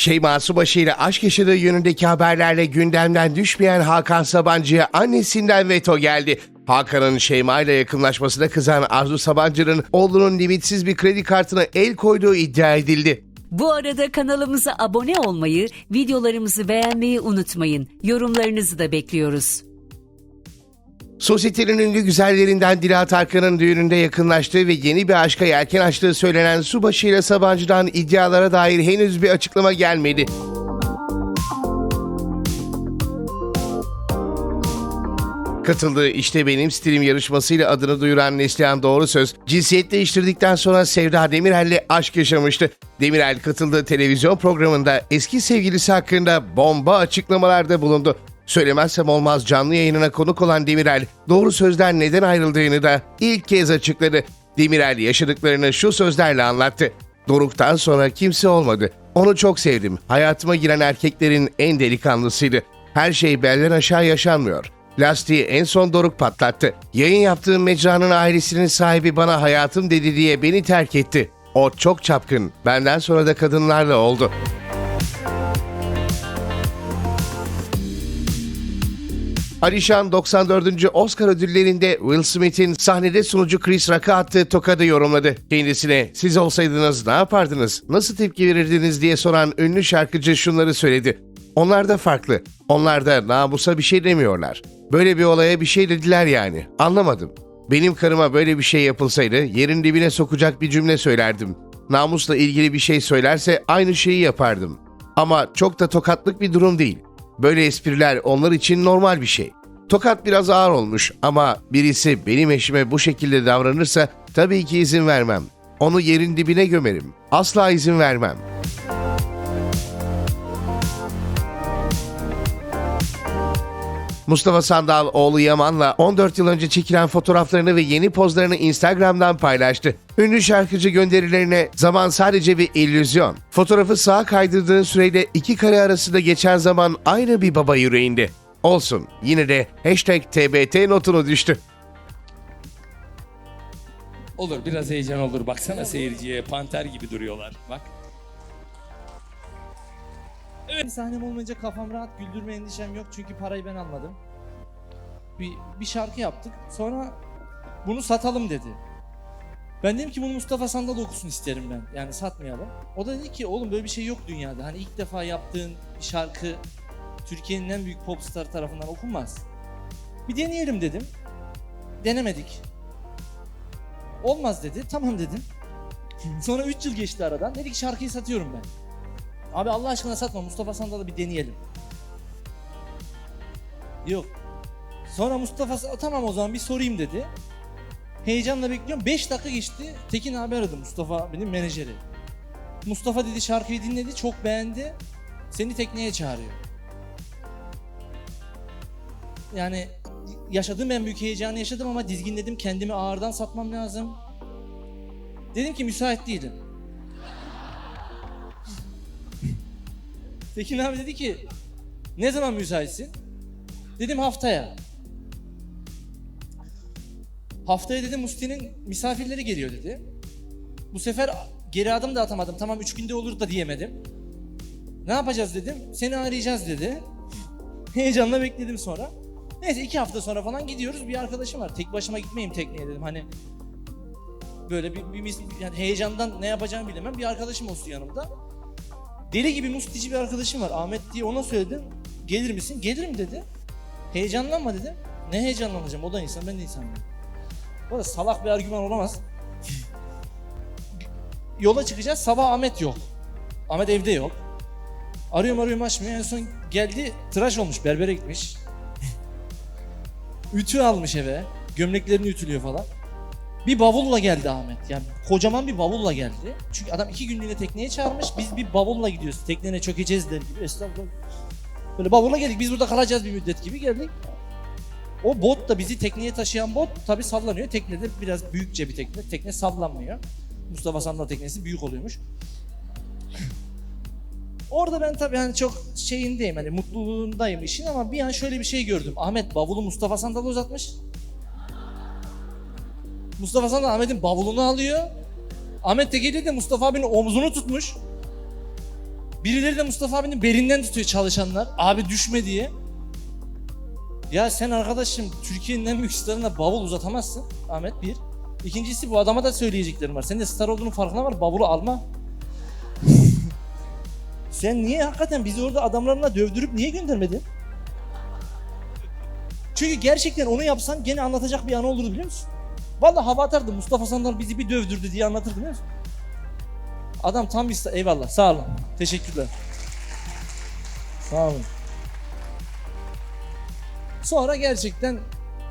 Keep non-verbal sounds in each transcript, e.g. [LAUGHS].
Şeyma Subaşı ile aşk yaşadığı yönündeki haberlerle gündemden düşmeyen Hakan Sabancı'ya annesinden veto geldi. Hakan'ın Şeyma ile yakınlaşmasına kızan Arzu Sabancı'nın oğlunun limitsiz bir kredi kartına el koyduğu iddia edildi. Bu arada kanalımıza abone olmayı, videolarımızı beğenmeyi unutmayın. Yorumlarınızı da bekliyoruz. Sosyetenin ünlü güzellerinden Dilan Arkan'ın düğününde yakınlaştığı ve yeni bir aşka yelken açtığı söylenen Subaşı ile Sabancı'dan iddialara dair henüz bir açıklama gelmedi. Katıldığı İşte Benim Stilim yarışmasıyla adını duyuran Neslihan Doğru Söz, cinsiyet değiştirdikten sonra Sevda Demirel'le aşk yaşamıştı. Demirel katıldığı televizyon programında eski sevgilisi hakkında bomba açıklamalarda bulundu. Söylemezsem olmaz canlı yayınına konuk olan Demirel, doğru sözden neden ayrıldığını da ilk kez açıkladı. Demirel yaşadıklarını şu sözlerle anlattı. Doruk'tan sonra kimse olmadı. Onu çok sevdim. Hayatıma giren erkeklerin en delikanlısıydı. Her şey belden aşağı yaşanmıyor. Lastiği en son Doruk patlattı. Yayın yaptığım mecranın ailesinin sahibi bana hayatım dedi diye beni terk etti. O çok çapkın. Benden sonra da kadınlarla oldu. Alişan 94. Oscar ödüllerinde Will Smith'in sahnede sunucu Chris Rock'a attığı tokadı yorumladı. Kendisine siz olsaydınız ne yapardınız, nasıl tepki verirdiniz diye soran ünlü şarkıcı şunları söyledi. Onlar da farklı. Onlar da namusa bir şey demiyorlar. Böyle bir olaya bir şey dediler yani. Anlamadım. Benim karıma böyle bir şey yapılsaydı yerin dibine sokacak bir cümle söylerdim. Namusla ilgili bir şey söylerse aynı şeyi yapardım. Ama çok da tokatlık bir durum değil. Böyle espriler onlar için normal bir şey. Tokat biraz ağır olmuş ama birisi benim eşime bu şekilde davranırsa tabii ki izin vermem. Onu yerin dibine gömerim. Asla izin vermem. Mustafa Sandal oğlu Yaman'la 14 yıl önce çekilen fotoğraflarını ve yeni pozlarını Instagram'dan paylaştı. Ünlü şarkıcı gönderilerine zaman sadece bir illüzyon. Fotoğrafı sağa kaydırdığın süreyle iki kare arasında geçen zaman aynı bir baba yüreğinde. Olsun yine de hashtag TBT notunu düştü. Olur biraz heyecan olur. Baksana seyirciye panter gibi duruyorlar. Bak. Bir sahnem olmayınca kafam rahat, güldürme endişem yok çünkü parayı ben almadım. Bir, bir şarkı yaptık. Sonra bunu satalım dedi. Ben dedim ki bunu Mustafa Sandal okusun isterim ben. Yani satmayalım. O da dedi ki oğlum böyle bir şey yok dünyada. Hani ilk defa yaptığın bir şarkı Türkiye'nin en büyük popstar tarafından okunmaz. Bir deneyelim dedim. Denemedik. Olmaz dedi. Tamam dedim. [LAUGHS] Sonra 3 yıl geçti aradan. Dedi ki şarkıyı satıyorum ben. Abi Allah aşkına satma Mustafa Sandal'ı bir deneyelim. Yok. Sonra Mustafa tamam o zaman bir sorayım dedi. Heyecanla bekliyorum. 5 dakika geçti. Tekin abi aradı Mustafa benim menajeri. Mustafa dedi şarkıyı dinledi çok beğendi. Seni tekneye çağırıyor. Yani yaşadığım en büyük heyecanı yaşadım ama dizginledim kendimi ağırdan satmam lazım. Dedim ki müsait değilim. Tekin abi dedi ki ne zaman müsaitsin? Dedim haftaya. Haftaya dedim Musti'nin misafirleri geliyor dedi. Bu sefer geri adım da atamadım. Tamam üç günde olur da diyemedim. Ne yapacağız dedim. Seni arayacağız dedi. [LAUGHS] Heyecanla bekledim sonra. Neyse iki hafta sonra falan gidiyoruz. Bir arkadaşım var. Tek başıma gitmeyeyim tekneye dedim. Hani böyle bir, bir mis- yani heyecandan ne yapacağımı bilemem. Bir arkadaşım olsun yanımda. Deli gibi mustici bir arkadaşım var Ahmet diye ona söyledim. Gelir misin? Gelirim dedi. Heyecanlanma dedim. Ne heyecanlanacağım? O da insan, ben de insanım. Bu arada salak bir argüman olamaz. [LAUGHS] Yola çıkacağız. Sabah Ahmet yok. Ahmet evde yok. Arıyorum arıyorum açmıyor. En son geldi tıraş olmuş. Berbere gitmiş. [LAUGHS] Ütü almış eve. Gömleklerini ütülüyor falan. Bir bavulla geldi Ahmet. Yani kocaman bir bavulla geldi. Çünkü adam iki günlüğüne tekneye çağırmış. Biz bir bavulla gidiyoruz. Teknene çökeceğiz der gibi. Estağfurullah. Böyle bavulla geldik. Biz burada kalacağız bir müddet gibi geldik. O bot da bizi tekneye taşıyan bot tabi sallanıyor. Teknede biraz büyükçe bir tekne. Tekne sallanmıyor. Mustafa Sandal teknesi büyük oluyormuş. Orada ben tabii hani çok şeyindeyim hani mutluluğundayım işin ama bir an şöyle bir şey gördüm. Ahmet bavulu Mustafa Sandal'a uzatmış. Mustafa Sandal Ahmet'in bavulunu alıyor. Ahmet de geliyor da Mustafa abinin omzunu tutmuş. Birileri de Mustafa abinin belinden tutuyor çalışanlar. Abi düşme diye. Ya sen arkadaşım Türkiye'nin en büyük starına bavul uzatamazsın. Ahmet bir. İkincisi bu adama da söyleyeceklerim var. Senin de star olduğunun farkına var. Bavulu alma. [LAUGHS] sen niye hakikaten bizi orada adamlarına dövdürüp niye göndermedin? Çünkü gerçekten onu yapsan gene anlatacak bir an olurdu biliyor musun? Vallahi hava atardı Mustafa Sandal bizi bir dövdürdü diye anlatırdı biliyor musun? Adam tam bir eyvallah sağ olun. Teşekkürler. Sağ olun. Sonra gerçekten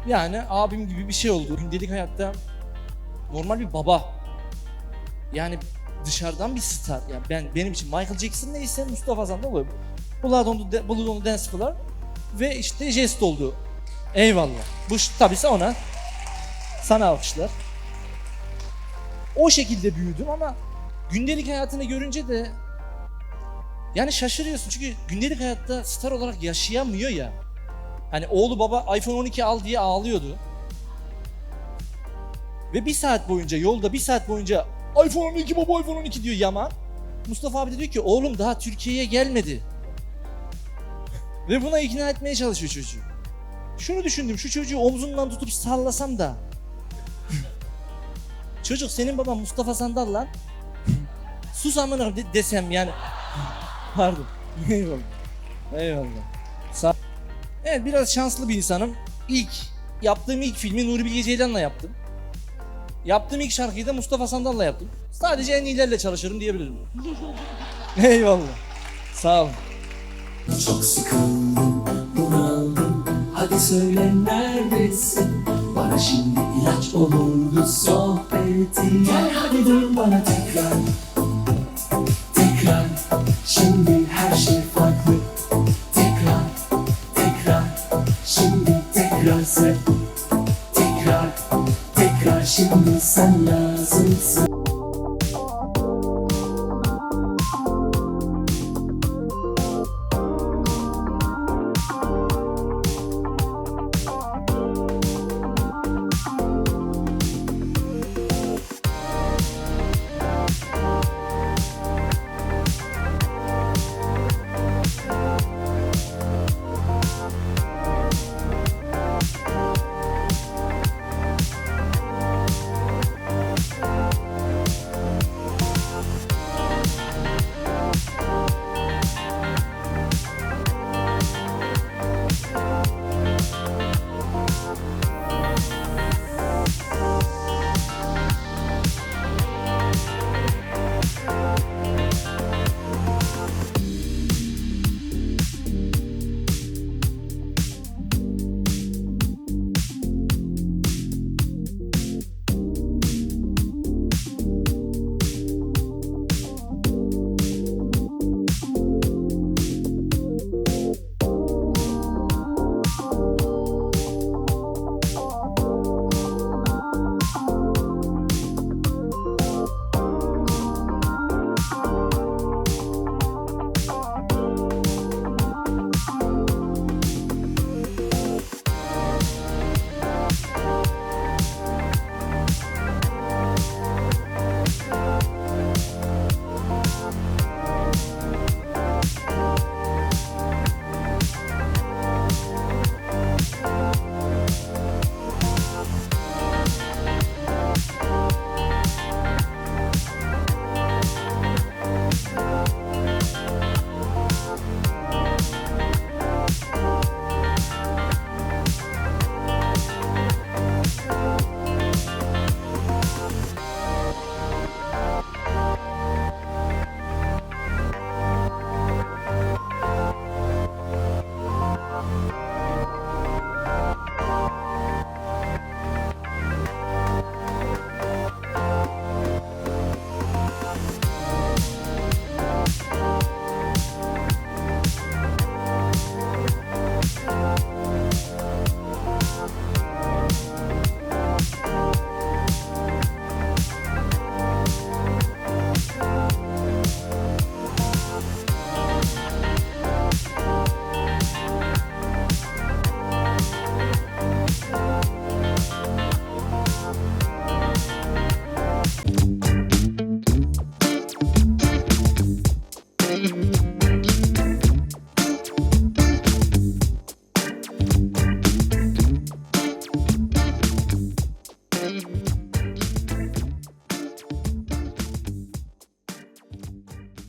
yani abim gibi bir şey oldu. Gündelik hayatta normal bir baba. Yani dışarıdan bir star. Yani ben benim için Michael Jackson neyse Mustafa Sandal oluyor. Blood the, Blood on the Dance Floor ve işte jest oldu. Eyvallah. Bu tabii ona. Sana alkışlar. O şekilde büyüdüm ama gündelik hayatını görünce de yani şaşırıyorsun çünkü gündelik hayatta star olarak yaşayamıyor ya. Hani oğlu baba iPhone 12 al diye ağlıyordu. Ve bir saat boyunca yolda bir saat boyunca iPhone 12 baba iPhone 12 diyor Yaman. Mustafa abi de diyor ki oğlum daha Türkiye'ye gelmedi. Ve buna ikna etmeye çalışıyor çocuğu. Şunu düşündüm şu çocuğu omzundan tutup sallasam da. Çocuk senin baban Mustafa Sandal lan. [LAUGHS] Sus amına de- desem yani. Pardon. [LAUGHS] Eyvallah. Eyvallah. Sağ Evet biraz şanslı bir insanım. İlk yaptığım ilk filmi Nuri Bilge Ceylan'la yaptım. Yaptığım ilk şarkıyı da Mustafa Sandal'la yaptım. Sadece en iyilerle çalışırım diyebilirim. [LAUGHS] Eyvallah. Sağ olun. Çok sıkıldım, bunaldım Hadi söyle neredesin Bana şimdi ilaç olurdu sohbeti Gel hadi dön bana tekrar. Tekrar. Şimdi her şey farklı. Tekrar Tekrar. Şimdi tekrar sen